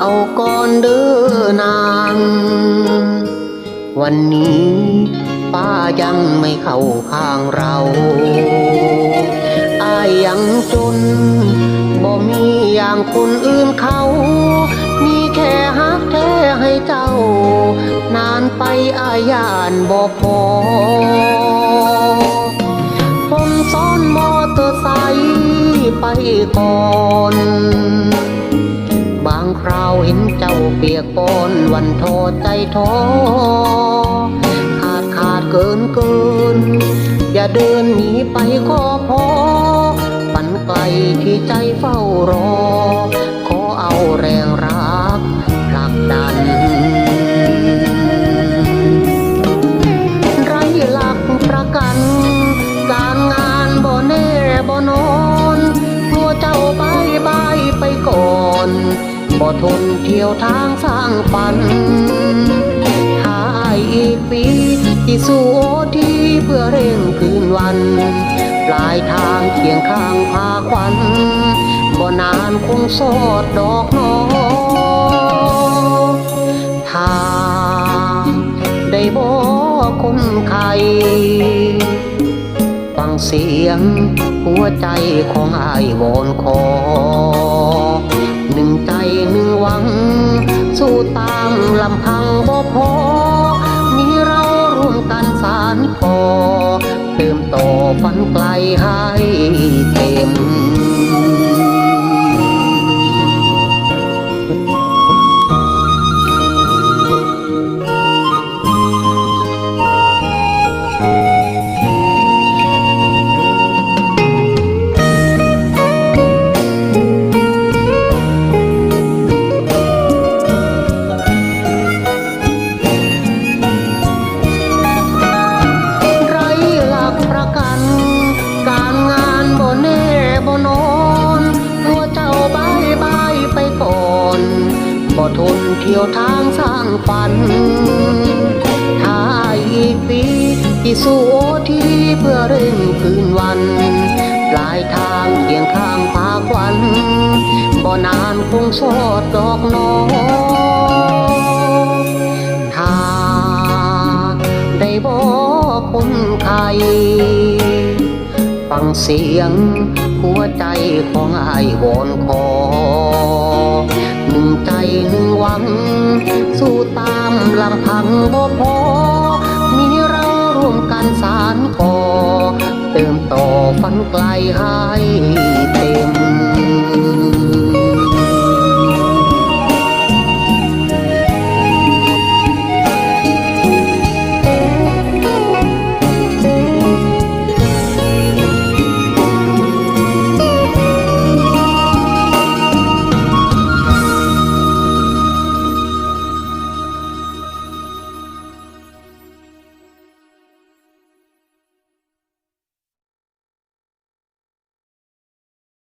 เอาก่อนเด้อนาง วันนี้ป้ายังไม่เข้าข้างเราอายยังจนบ่มีอย่างคนอื่นเขา มีแค่ฮักแท้ให้เจ้า นานไปอายานบ่พอผมซ้อนมอเตอร์ไซค์ไปก่อน คราวเห็นเจ้าเปียกปนวันโทษใจท้อขาดขาดเกินเกิน อย่าเดินหนีไปก็พอฝันไกลที่ใจเฝ้ารอ ทนเที่ยวทางสร้างฝัน หาอีกปีที่สู้โอทีเพื่อเร่งคืนวัน ปลายทางเคียงข้างพาควันบ่นานคงโสดดอกน้อถ้าได้บอคนไข้ฟังเสียงหัวใจของอายวอนคอ ตามลำพังบ่พอ มีเราร่วมกันสารพอเติมต่อฝันไกลให้เต็ม แน่บ่นอนกลัวเจ้าบายบายไปก่อนบ่ทนเที่ยวทางสร้างฝันถ้าอีกปีที่สู้ทีเพื่อเร่งคืนวันปลายทางเคียงข้างพาควันบ่นานคงโสดดอกน้อง งเสียง หัวใจของอายโวอนคอ หนึ่งใจหนึ่งหวัง สู้ตามลำพังบ่พอ มีเราร่วมกันสารก่อเติมต่อฝันไกลให้เต็ม